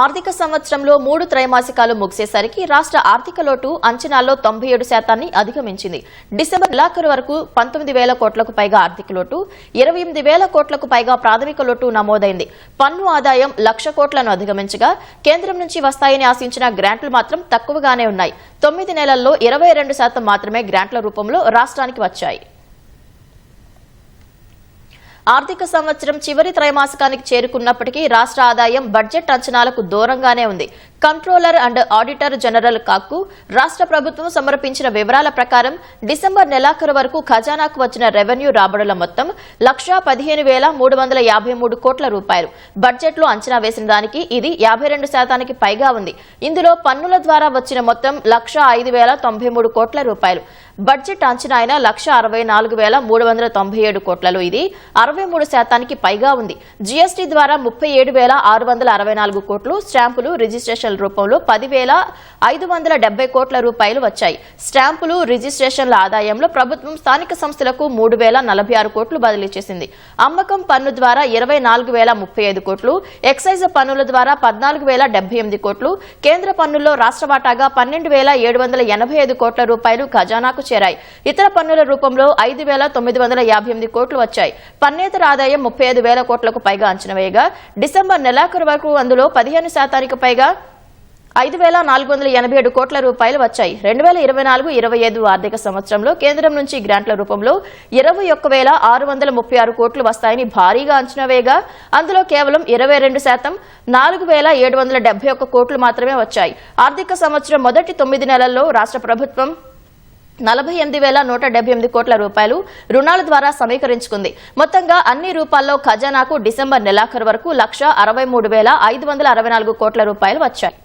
ఆర్థిక సంవత్సరంలో మూడు త్రైమాసికాలు ముగిసేసరికి రాష్ట్ర ఆర్థిక లోటు అంచనాల్లో తొంభై ఏడు శాతాన్ని అధిగమించింది. డిసెంబర్ నెలాఖరు వరకు పంతొమ్మిది వేల కోట్లకు పైగా ఆర్థిక లోటు ఇరవై ఎనిమిది వేల కోట్లకు పైగా ప్రాథమిక లోటు నమోదైంది. పన్ను ఆదాయం లక్ష కోట్లను అధిగమించగా కేంద్రం నుంచి వస్తాయని ఆశించిన గ్రాంట్లు మాత్రం తక్కువగానే ఉన్నాయి. తొమ్మిది నెలల్లో ఇరవై రెండు శాతం మాత్రమే గ్రాంట్ల రూపంలో రాష్ట్రానికి వచ్చాయి. ఆర్థిక సంవత్సరం చివరి త్రైమాసికానికి చేరుకున్నప్పటికీ రాష్ట్ర ఆదాయం బడ్జెట్ అంచనాలకు దూరంగానే ఉంది. కంట్రోలర్ అండ్ ఆడిటర్ జనరల్ కాకు రాష్ట్ర ప్రభుత్వం సమర్పించిన వివరాల ప్రకారం డిసెంబర్ నెలాఖరు వరకు ఖజానాకు వచ్చిన రెవెన్యూ రాబడుల మొత్తం లక్షా పదిహేను వేల మూడు వందల యాభై మూడు కోట్ల రూపాయలు. బడ్జెట్లో అంచనా వేసిన దానికి ఇది యాభై రెండు శాతానికి పైగా ఉంది. ఇందులో పన్నుల ద్వారా వచ్చిన మొత్తం లక్ష ఐదు వేల తొంభై మూడు కోట్ల రూపాయలు. బడ్జెట్ అంచనా అయిన లక్ష అరవై నాలుగు వేల మూడు వందల తొంభై ఏడు కోట్లలో ఇది అరవై మూడు శాతానికి పైగా ఉంది. జీఎస్టీ ద్వారా ముప్పై ఏడు వేల ఆరు వందల అరవై నాలుగు కోట్లు స్టాంపులు రిజిస్ట్రేషన్ల రూపంలో పదివేల ఐదు వందల డెబ్బై కోట్ల రూపాయలు వచ్చాయి. స్టాంపులు రిజిస్ట్రేషన్ల ఆదాయంలో ప్రభుత్వం స్థానిక సంస్థలకు మూడు వేల నలభై ఆరు కోట్లు బదిలీ చేసింది. అమ్మకం పన్ను ద్వారా ఇరవై నాలుగు వేల ముప్పై ఐదు కోట్లు ఎక్సైజ్ పన్నుల ద్వారా పద్నాలుగు వేల డెబ్బై ఎనిమిది కోట్లు కేంద్ర పన్నుల్లో రాష్ట్ర వాటాగా పన్నెండు వేల ఏడు వందల ఎనభై ఐదు కోట్ల రూపాయలు ఖజానాకు చేరాయి. ఇతర పన్నుల రూపంలో ఐదు వేల తొమ్మిది వందల యాభై ఎనిమిది కోట్లు వచ్చాయి. పన్నేతర ఆదాయం ముప్పై ఐదు వేల కోట్లకు పైగా అంచనా వేయగా డిసెంబర్ నెలాఖరు వరకు అందులో పదిహేను శాతానికి పైగా ఐదు వేల నాలుగు వందల ఎనభై ఏడు కోట్ల రూపాయలు వచ్చాయి. రెండు వేల ఇరవై నాలుగు ఇరవై ఐదు ఆర్థిక సంవత్సరంలో కేంద్రం నుంచి గ్రాంట్ల రూపంలో ఇరవై ఒక్క వేల ఆరు వందల ముప్పై ఆరు కోట్లు వస్తాయని భారీగా అంచనా వేయగా అందులో కేవలం ఇరవై రెండు శాతం నాలుగు వేల ఏడు వందల డెబ్బై ఒక్క కోట్లు మాత్రమే వచ్చాయి. ఆర్థిక సంవత్సరం మొదటి తొమ్మిది నెలల్లో రాష్ట్ర ప్రభుత్వం నలభై ఎనిమిది వేల నూట డెబ్బై ఎనిమిది కోట్ల రూపాయలు రుణాల ద్వారా సమీకరించుకుంది. మొత్తంగా అన్ని రూపాల్లో ఖజానాకు డిసెంబర్ నెలాఖరు వరకు లక్ష అరవై మూడు వేల ఐదు వందల అరవై నాలుగు కోట్ల రూపాయలు వచ్చాయి.